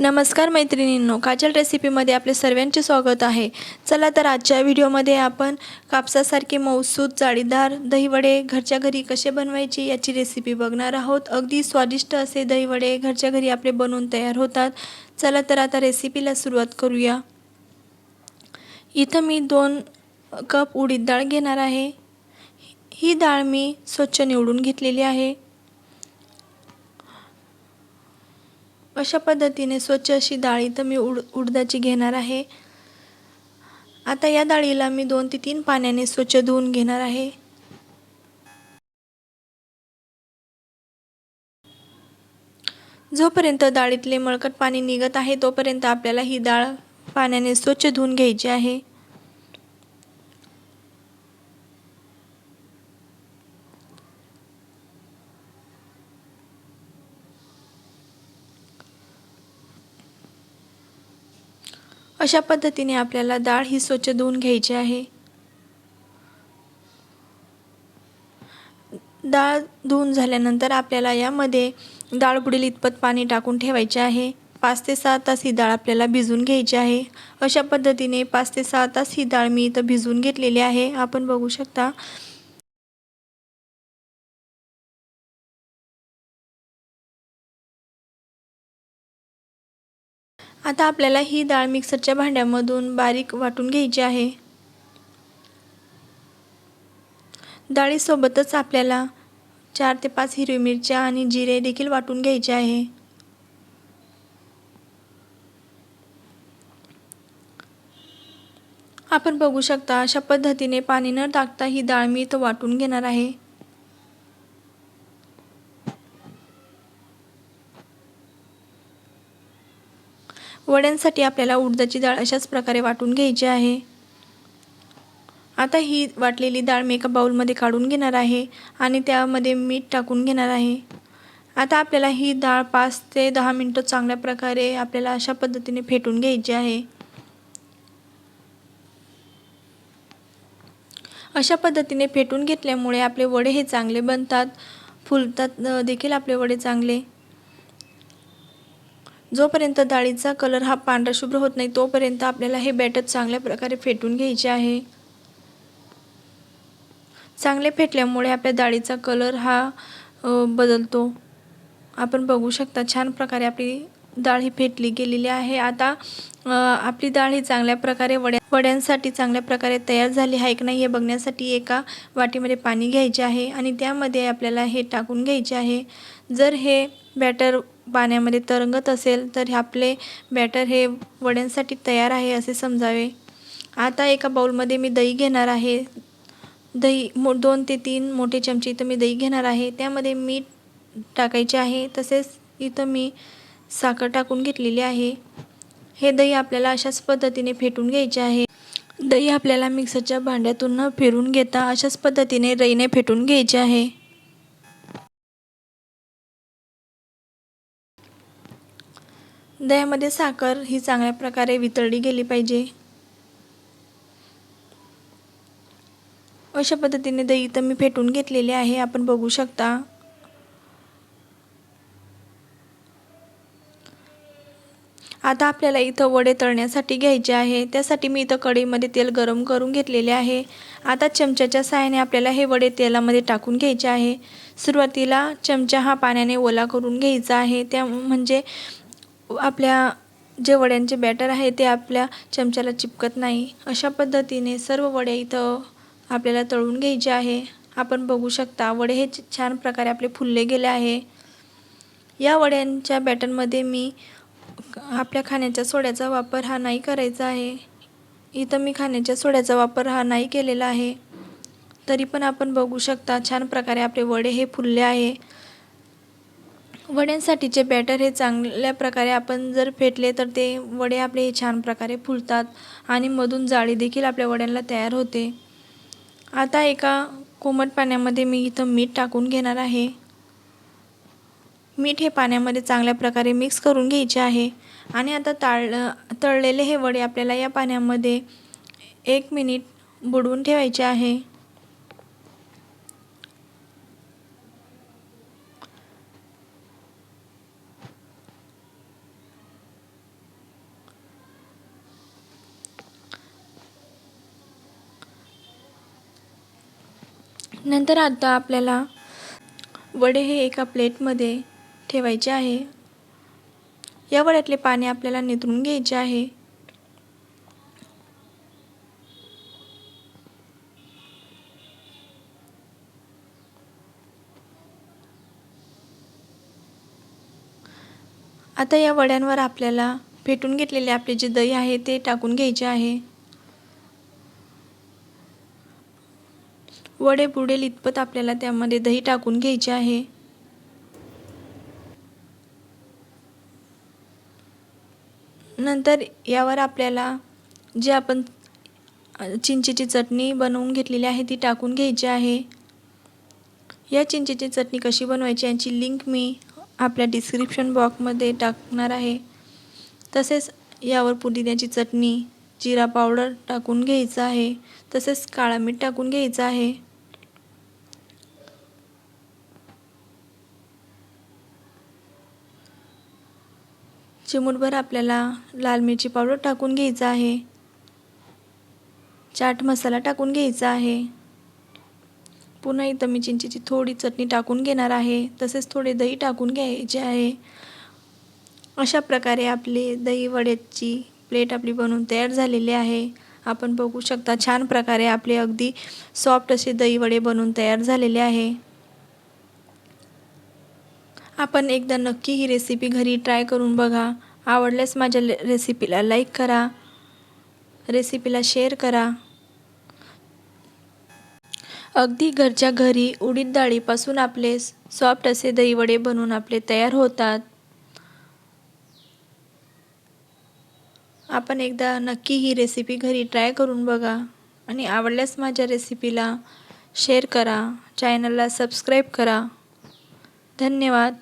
नमस्कार मैत्रिणींनो काजल रेसिपीमध्ये आपले सर्वांचे स्वागत आहे. चला तर आजच्या व्हिडिओमध्ये आपण कापसासारखे मौसूद जाळीदार दहीवडे घरच्या घरी कसे बनवायचे याची रेसिपी बघणार आहोत. अगदी स्वादिष्ट असे दहीवडे घरच्या घरी आपले बनवून तयार होतात. चला तर आता रेसिपीला सुरुवात करूया. इथं मी दोन कप उडीद डाळ घेणार आहे. ही डाळ मी स्वच्छ निवडून घेतलेली आहे. अशा पद्धतीने स्वच्छ अशी डाळी तर मी उड उडदाची घेणार आहे. आता या डाळीला मी दोन ते तीन पाण्याने स्वच्छ धुवून घेणार आहे. जोपर्यंत डाळीतले मळकट पाणी निघत आहे तोपर्यंत आपल्याला ही डाळ पाण्याने स्वच्छ धुवून घ्यायची आहे. अशा पद्धतीने आपल्याला डाळ ही स्वच्छ धुवून घ्यायची आहे. डाळ धुवून झाल्यानंतर आपल्याला यामध्ये डाळ बुडील इतपत पाणी टाकून ठेवायचे आहे. पाच ते सहा तास ही डाळ आपल्याला भिजवून घ्यायची आहे. अशा पद्धतीने पाच ते सहा तास ही डाळ मी इथं भिजवून घेतलेली आहे. आपण बघू शकता आता आपल्याला ही डाळ मिक्सरच्या भांड्यामधून बारीक वाटून घ्यायची आहे. डाळीसोबतच आपल्याला चार ते पाच हिरवी मिरच्या आणि जिरे देखील वाटून घ्यायचे आहे. आपण बघू शकता अशा पद्धतीने पाणी न टाकता ही डाळ मी इथं वाटून घेणार आहे. वड्यांसाठी आपल्याला उडदाची डाळ अशाच प्रकारे वाटून घ्यायची आहे. आता ही वाटलेली डाळ मी एका बाऊलमध्ये काढून घेणार आहे आणि त्यामध्ये मीठ टाकून घेणार आहे. आता आपल्याला ही डाळ पाच ते दहा मिनटं चांगल्या प्रकारे आपल्याला अशा पद्धतीने फेटून घ्यायची आहे. अशा पद्धतीने फेटून घेतल्यामुळे आपले वडे हे चांगले बनतात. फुलतात देखील आपले वडे चांगले. जोपर्यंत डाळीचा कलर हा पांढरा शुभ्र होत नाही तोपर्यंत आपल्याला हे बॅटर चांगल्या प्रकारे फेटून घ्यायचे आहे. चांगले फेटल्यामुळे आपल्या डाळीचा कलर हा बदलतो. आपण बघू शकता छान प्रकारे आपली डाळ ही फेटली गेलेली आहे. आता आपली डाळ ही चांगल्या प्रकारे वड्या वड्यांसाठी चांगल्या प्रकारे तयार झाली आहे की नाही हे बघण्यासाठी एका वाटीमध्ये पाणी घ्यायचे आहे आणि त्यामध्ये आपल्याला हे टाकून घ्यायचे आहे. जर हे बॅटर पाण्यामध्ये तरंगत असेल तर आपले बॅटर हे वड्यांसाठी तयार आहे असे समजावे. आता एका बाऊलमध्ये मी दही घेणार आहे. दही मो दोन ते तीन मोठे चमचे इथं मी दही घेणार आहे. त्यामध्ये मीठ टाकायचे आहे. तसेच इथं मी साखर टाकून घेतलेली आहे. हे दही आपल्याला अशाच पद्धतीने फेटून घ्यायचे आहे. दही आपल्याला मिक्सरच्या भांड्यातून न फिरून घेता अशाच पद्धतीने रईने फेटून घ्यायचे आहे. दह्यामध्ये साखर ही चांगल्या प्रकारे वितळली गेली पाहिजे. अशा पद्धतीने दही तर मी फेटून घेतलेले आहे. आपण बघू शकता. आता आपल्याला इथं वडे तळण्यासाठी घ्यायचे आहे. त्यासाठी मी इथं कढईमध्ये तेल गरम करून घेतलेले आहे. आता चमच्याच्या सहाय्याने आपल्याला हे वडे तेलामध्ये टाकून घ्यायचे आहे. सुरुवातीला चमचा हा पाण्याने ओला करून घ्यायचा आहे. त्या म्हणजे आपल्या जे वड्यांचे बॅटर आहे ते आपल्या चमच्याला चिपकत नाही. अशा पद्धतीने सर्व वडे इथं आपल्याला तळून घ्यायचे आहे. आपण बघू शकता वडे हे छान प्रकारे आपले फुलले गेले आहे. या वड्यांच्या बॅटरमध्ये मी आपल्या खाण्याच्या सोड्याचा वापर हा नाही करायचा आहे. इथं मी खाण्याच्या सोड्याचा वापर हा नाही केलेला आहे. तरी पण आपण बघू शकता छान प्रकारे आपले वडे हे फुलले आहे. वड्यांसाठीचे बॅटर हे चांगल्या प्रकारे आपण जर फेटले तर ते वडे आपले हे छान प्रकारे फुलतात आणि मधून जाळी देखील आपल्या वड्यांना तयार होते. आता एका कोमट पाण्यामध्ये मी इथं मीठ टाकून घेणार आहे. मीठ हे पाण्यामध्ये चांगल्या प्रकारे मिक्स करून घ्यायचे आहे आणि आता ताळ तळलेले हे वडे आपल्याला या पाण्यामध्ये एक मिनिट बुडवून ठेवायचे आहे. नंतर आता आपल्याला वडे हे एका प्लेटमध्ये ठेवायचे आहे. या वड्यातले पाणी आपल्याला निथळून घ्यायचे आहे. आता या वड्यांवर आपल्याला फेटून घेतलेले आपले जे दही आहे ते टाकून घ्यायचे आहे. वडे बुडेल इतपत आपल्याला त्यामध्ये दही टाकून घ्यायचे आहे. नंतर यावर आपल्याला जे आपण चिंचेची चटणी बनवून घेतलेली आहे ती टाकून घ्यायची आहे. या चिंचेची चटणी कशी बनवायची याची लिंक मी आपल्या डिस्क्रिप्शन बॉक्समध्ये टाकणार आहे. तसेच यावर पुदिन्याची चटणी जिरा पावडर टाकून घ्यायचं आहे. तसेच काळा मीठ टाकून घ्यायचं आहे. चिमूटभर आपल्याला लाल मिरची पावडर टाकून घ्यायचं आहे. चाट मसाला टाकून घ्यायचा आहे. पुन्हा इथं मी चिंचेची थोडी चटणी टाकून घेणार आहे. तसेच थोडे दही टाकून घ्यायचे आहे. अशा प्रकारे आपले दही वड्याची प्लेट आपली बनवून तयार झालेली आहे. आपण बघू शकता छान प्रकारे आपले अगदी सॉफ्ट असे दहीवडे बनवून तयार झालेले आहे. आपण एकदा नक्की ही रेसिपी घरी ट्राय करून बघा. आवडल्यास माझ्या रेसिपीला लाईक करा. रेसिपीला शेअर करा. अगदी घरच्या घरी उडीद डाळीपासून आपले सॉफ्ट असे दहीवडे बनवून आपले तयार होतात. आपण एकदा नक्की ही रेसिपी घरी ट्राय करून बघा. आणि आवडल्यास माझ्या रेसिपीला शेअर करा. चॅनलला सबस्क्राईब करा. धन्यवाद.